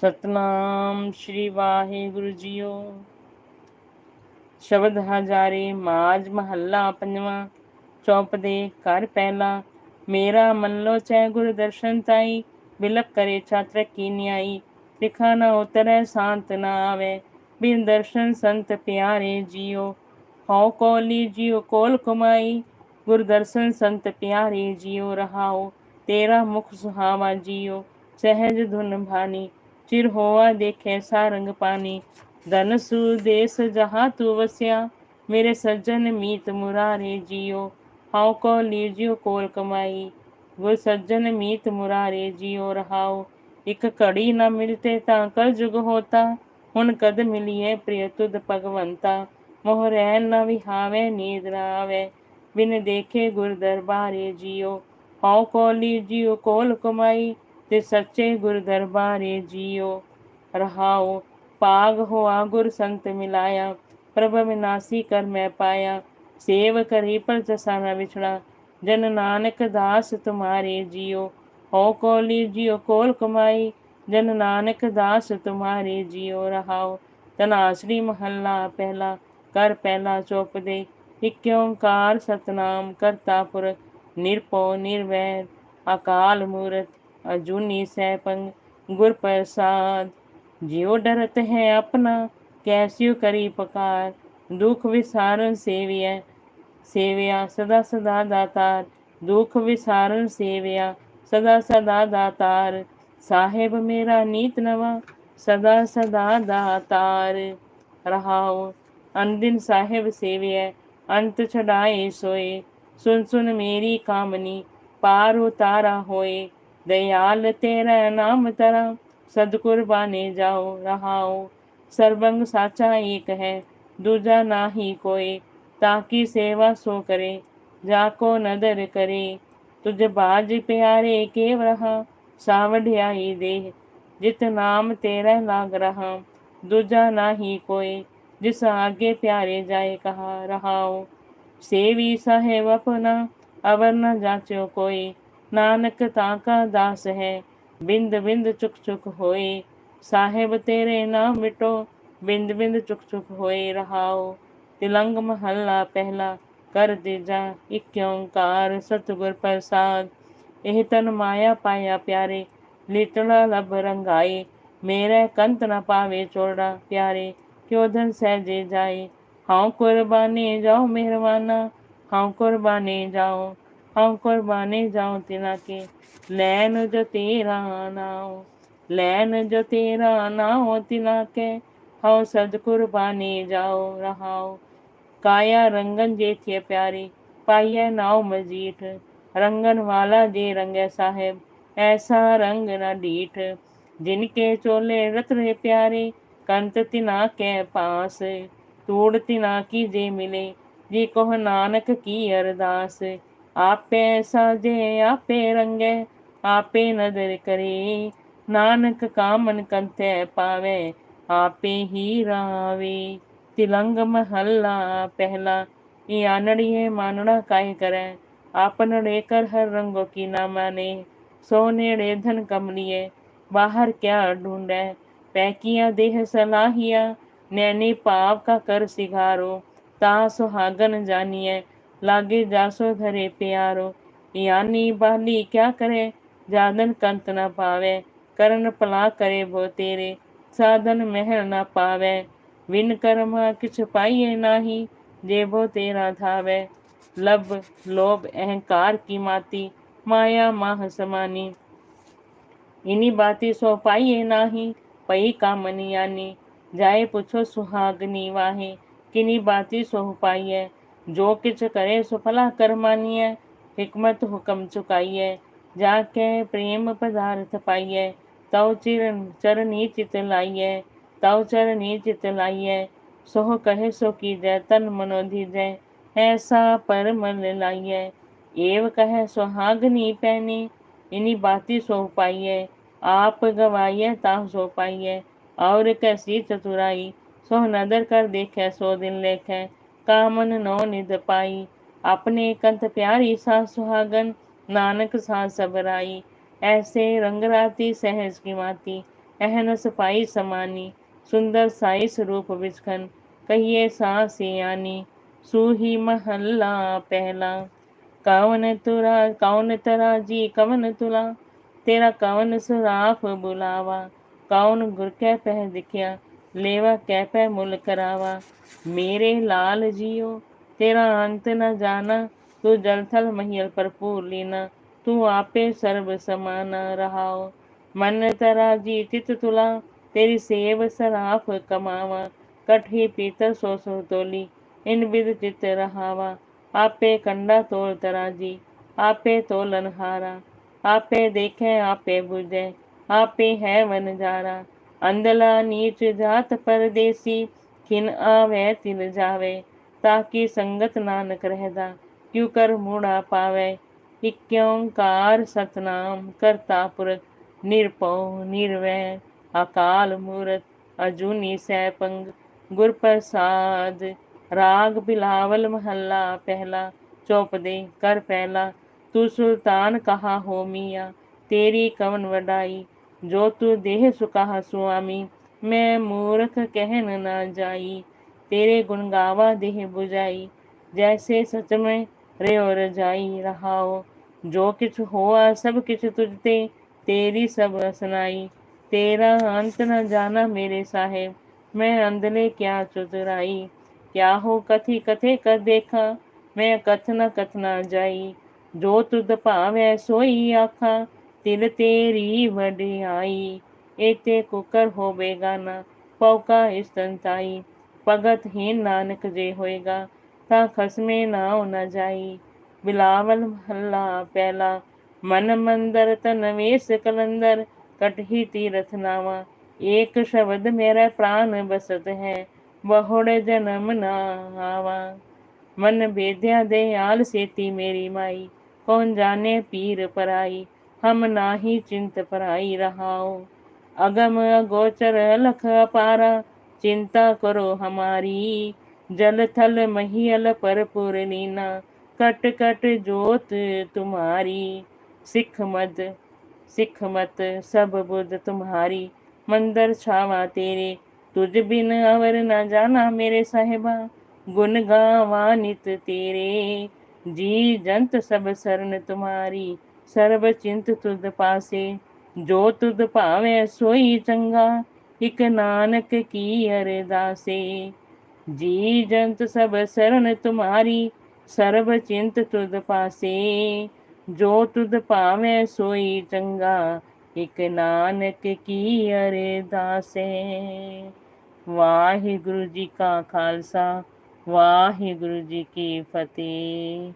Satnam Shri Waheguru JIO. ਸ਼ਬਦ ਹਜ਼ਾਰੇ ਮਾਜ ਮਹੱਲਾ ਪੰਜਵਾਂ ਚੌਪਦੇ ਘਰ ਪਹਿਲਾ, ਮੇਰਾ ਮਨ ਲੋ ਚੈ ਗੁਰ ਦਰਸ਼ਨ ਤਾਈ ਬਿਲਕ ਕਰੇ ਛਾਤਰ ਕੀ ਨਿਆਈ, ਲਿਖਾ ਨਾ ਉਤਰੈ ਸ਼ਾਂਤ ਨਾ ਆਵੇ, ਬਿਨ ਦਰਸ਼ਨ ਸੰਤ ਪਿਆਰੇ ਜੀਓ। ਹਉ ਕੋਲੀ ਜੀਓ ਕੋਲ ਕਮਾਈ ਗੁਰ ਦਰਸ਼ਨ ਸੰਤ ਪਿਆਰੇ ਜੀਓ ਰਹਾਓ, ਤੇਰਾ ਮੁਖ ਸੁਹਾਵਾ ਜੀਓ, ਸਹਿਜ ਧੁਨ ਭਾਨੀ ચિર હોવા દેખે સારંગ પાની ધનસુ દેશ જહા તુ વસ્યા મેરે સજ્જન મીત મુરારે જીઓ હાઉ કો લીજ્યો કોલ કમાઈ वो सज्जन मीत मुरारे जियो रहाओ ਇੱਕ ਘੜੀ ਨਾ ਮਿਲਤੇ ਤਾਂ ਕਲ ਜੁਗ ਹੋਤਾ, ਹੁਣ ਕਦ ਮਿਲੀਏ ਪ੍ਰਿਯ ਤੁਧ ਭਗਵੰਤਾ। ਮੋਹ ਰਹਿ ਨਾ ਵਿਹਾਵੇ, ਨੀਦ ਨਾ ਬਿਨ ਦੇਖੇ ਗੁਰ ਦਰਬਾਰੇ ਜਿਓ। ਹਉ ਕੋਲੀ ਜਿਓ ਕੋਲ ਕਮਾਈ ਤੇ ਸੱਚੇ ਗੁਰ ਦਰਬਾਰੇ ਜੀਓ, ਰਹਾਓ ਪਾਗ ਹੋਆ ਗੁਰ ਸੰਤ ਮਿਲਾਇਆ। ਪ੍ਰਭ ਵਿਨਾਸੀ ਕਰ ਮੈਂ ਪਾਇਆ, ਸੇਵ ਕਰੀ ਪਰ ਜਸਾ ਨ ਵਿਛੜਾ। ਜਨ ਨਾਨਕ ਦਾਸ ਤੁਮਾਰੇ ਜੀਓ ਹੋ ਕੋਲੀ ਜੀਓ, ਕੋਲ ਕਮਾਈ। ਜਨ ਨਾਨਕ ਦਾਸ ਤੁਮਾਰੇ ਜੀਓ, ਰਹਾਓ। ਤਨਾਸਰੀ ਮਹੱਲਾ ਪਹਿਲਾ, ਕਰ ਪਹਿਲਾ ਚੋਪਦੇ ਇਕ ਓੰਕਾਰ ਸਤਨਾਮ ਕਰਤਾ ਪੁਰਖ ਨਿਰਭਉ ਨਿਰਵੈਰ, ਅਕਾਲ ਮੂਰਤ अजूनी सैपंग, गुर प्रसाद। जियो डरत है अपना, कैस्यु करी पकार। दुख विसारण सेविया सेविया सदा सदा दातार। दुख विसारण सेविया, सदा सदा दातार। साहेब मेरा नीत नवा, सदा सदा दातार। रहाओ अनदिन साहेब सेविय, अंत छड़ाए सोए। सुन सुन मेरी कामनी, पार उतारा होए। दयाल तेरा नाम तरा सदगुर बाने जाओ, रहाओ। सर्वंग साचा एक है, दूजा ना ही कोई। ताकि सेवा सो करे, जाको नदर करे। तुझ बाज प्यारे केव रहा सावढ़ियाई दे जित नाम तेरा लाग रहा, दूजा ना ही कोई। जिस आगे प्यारे जाए कहा, रहाओ। सेवी साहेब अपना, अवर न जाचो कोई। ਨਾਨਕ ਤਾਂ ਕਾ ਦਾਸ ਹੈ ਬਿੰਦ ਬਿੰਦ ਚੁਕ ਚੁਕ ਹੋਏ ਸਾਹਿਬ ਤੇਰੇ ਨਾਮ ਮਿਟੋ ਬਿੰਦ ਬਿੰਦ ਚੁਕ ਚੁਕ ਹੋਏ ਰਹਾਓ ਤਿਲੰਗ ਮਹੱਲਾ ਪਹਿਲਾ ਕਰ ਦੇਜਾ ਇਕ ਓੰਕਾਰ ਸਤਿਗੁਰ ਪ੍ਰਸਾਦ ਇਹ ਤਨ ਮਾਇਆ ਪਾਇਆ ਪਿਆਰੇ ਲਿਟਣਾ ਲਬ ਰੰਗਾਏ ਮੇਰੇ ਕੰਤ ਨ ਪਾਵੇ ਚੋੜਾ ਪਿਆਰੇ ਕਿਉ ਧਨ ਸਹਿਜੇ ਜਾਏ ਹਉ ਕੁਰਬਾਨੀ ਜਾਓ ਮਿਹਰਬਾਨਾ ਹਉ ਕੁਰਬਾਨੀ हम कुर्बाने जाऊँ तिना के लैन जो तेरा नाओ लैन जो तेरा नाओ तिना के हम सद कुर्बाने जाओ रहाओ काया रंगन जे थे प्यारी पाइया नाव मजीठ रंगन वाला जे रंगे साहेब ऐसा रंग न डीठ जिनके चोले रत्न प्यारे कंत तिना के पास तूड़ तिना की जे मिले जी कोह नानक की अरदास आपे साजे, आपे रंगे, आपे नज़र करे। नानक कामन कंथे पावे, आपे ही रावे। तिलंग महला पहला, ये आनड़िए मानड़ा काय करे। आपन लेकर हर रंगों की ना माने। सोने रे धन कमलिए, बाहर क्या ढूंढे। पैकिया, देह सलाहिया, नैनी पाव का कर सिखारो ता सुहागन जानिए लागे जासो धरे प्यारो। यानी बाली क्या करे? जादन कंत न पावे, करण पला करे भो तेरे। साधन महल न पावे विन कर्मा किछ पाइए नाही जेबो तेरा धावे। लब, लोभ, अहंकार की माती, माया माह समानी। इनी बाती सो पाइए नाही, पई कामनी यानी जाए पुछो सुहागनी वाहे, किनी बाती सो पाइए। जो किच करे सुफला कर मानिए। हिकमत हुक्म चुकाइए। जाके प्रेम पदार्थ पाइए। तव चिर चरनी चित लाइए। तव चरनी चित लाइए। सोह कहे सो की जय तन मनोधि जय ऐसा पर मन लाइए। एव कहे सुहागनी पहनी इन्हीं बाती सो पाइए। आप गवाइए ता सो पाइए। और कैसी चतुराई। सोह नदर कर देखे, सो दिन लेखे। कामन नो निध पाई अपने कंत प्यारी सा सुहागन नानक सा सबराई ऐसे रंगराती सहज की माती ਅਹਨ ਸਫਾਈ ਸਮਾਨੀ ਸੁੰਦਰ ਸਾਈ ਸਰੂਪ ਵਿਚਖਨ ਕਹੀਏ ਸਾ ਸਿਆਨੀ ਸੂਹੀ ਮਹੱਲਾ ਪਹਿਲਾ ਕਵਨ ਤੁਰਾ ਕੌਨ ਤਰਾ ਜੀ ਕਵਨ ਤੁਲਾ ਤੇਰਾ ਕਵਨ ਸੁਰਾਫ ਬੁਲਾਵਾ ਕੌਨ ਗੁਰ ਕੈ लेवा कैपे मुल करावा। मेरे लाल जियो, तेरा अंत न जाना, तू जलथल महियल भरपूर लीना, तू आपे सर्व समाना रहाओ। मन तरा जी चित तुला, तेरी सेव सराफ कमावा। कठी पीतर सो सो तोली, इन विद चित रहावा। आपे कंडा तोल तराजी, आपे तोलन हारा। आपे देखे, आपे बुझे, आपे है वन जारा। ਅੰਦਲਾ ਨੀਚ ਜਾਤ ਪਰਦੇਸੀ, ਖਿਨ ਆਵੇ ਤਿਨ ਜਾਵੇ ਤਾਕੀ ਸੰਗਤ ਨਾਨਕ ਰਹਦਾ, ਕਿਉ ਕਰ ਮੂੜਾ ਪਾਵੇ। ਇਕ ਓੰਕਾਰ ਸਤਨਾਮ ਕਰਤਾ ਪੁਰਖ, ਨਿਰਭਉ ਨਿਰਵੈ, ਅਕਾਲ ਮੂਰਤ ਅਜੂਨੀ ਸੈਪੰਗ ਗੁਰ ਪ੍ਰਸਾਦ, ਰਾਗ ਬਿਲਾਵਲ ਮਹੱਲਾ ਪਹਿਲਾ ਚੌਪਦੇ ਕਰ ਪਹਿਲਾ, ਤੂੰ ਸੁਲਤਾਨ ਕਹਾ ਹੋ ਮੀਆਂ, ਤੇਰੀ ਕਵਨ ਵਡਾਈ जो तू देह सुका स्वामी, मैं मूर्ख कहन ना जाई। तेरे गुण गावा देह बुझाई, जैसे सच में रे और जाई रहाओ। जो किछ हुआ सब किछ तुझते तेरी सब सुनाई। तेरा अंत न जाना मेरे साहेब, मैं अंधले क्या चुतराई। क्या हो कथी कथे कर देखा, मैं कथन कथना जाई। जो तुद पावे सोई आखा तिल तेरी वडियाई एते कुकर होवे गाना पौका स्तनताई। भगत ही नानक जे होएगा, ता खसमे नाव न जाई। बिलावल भल्ला पहला मन मंदर तनवेश कलंदर, कटही तीरथ नावा। एक शब्द मेरा प्राण बसत है, बहुड़े जन्म ना आवा। मन बेद्या दे आल सेती मेरी माई, कौन जाने पीर पराई। हम नाही चिंत पर आई रहाओ। अगम गोचर लख अपारा चिंता करो हमारी। जल थल महियल पर पुरनीना कट कट जोत तुम्हारी। सिख मत सिख मत सब बुद्ध तुम्हारी। मंदर छावा तेरे, तुझ बिन अवर न जाना मेरे साहेबा। गुन गावानित तेरे। जी जंत सब शरण तुम्हारी। ਸਰਬ ਚਿੰਤ ਤੁਧ ਪਾਸੇ, ਜੋ ਤੁਧ ਭਾਵੇਂ ਸੋਈ ਚੰਗਾ, ਇਕ ਨਾਨਕ ਕੀ ਅਰਦਾਸੇ। ਜੀ ਜੰਤ ਸਭ ਸਰਣ ਤੁਮਾਰੀ, ਸਰਬ ਚਿੰਤ ਤੁਧ ਪਾਸੇ। ਜੋ ਤੁਧ ਭਾਵੇਂ ਸੋਈ ਚੰਗਾ, ਇਕ ਨਾਨਕ ਕੀ ਅਰਦਾਸੇ। ਵਾਹਿਗੁਰੂ ਜੀ ਕਾ ਖਾਲਸਾ, ਵਾਹਿਗੁਰੂ ਜੀ ਕੀ ਫਤਿਹ।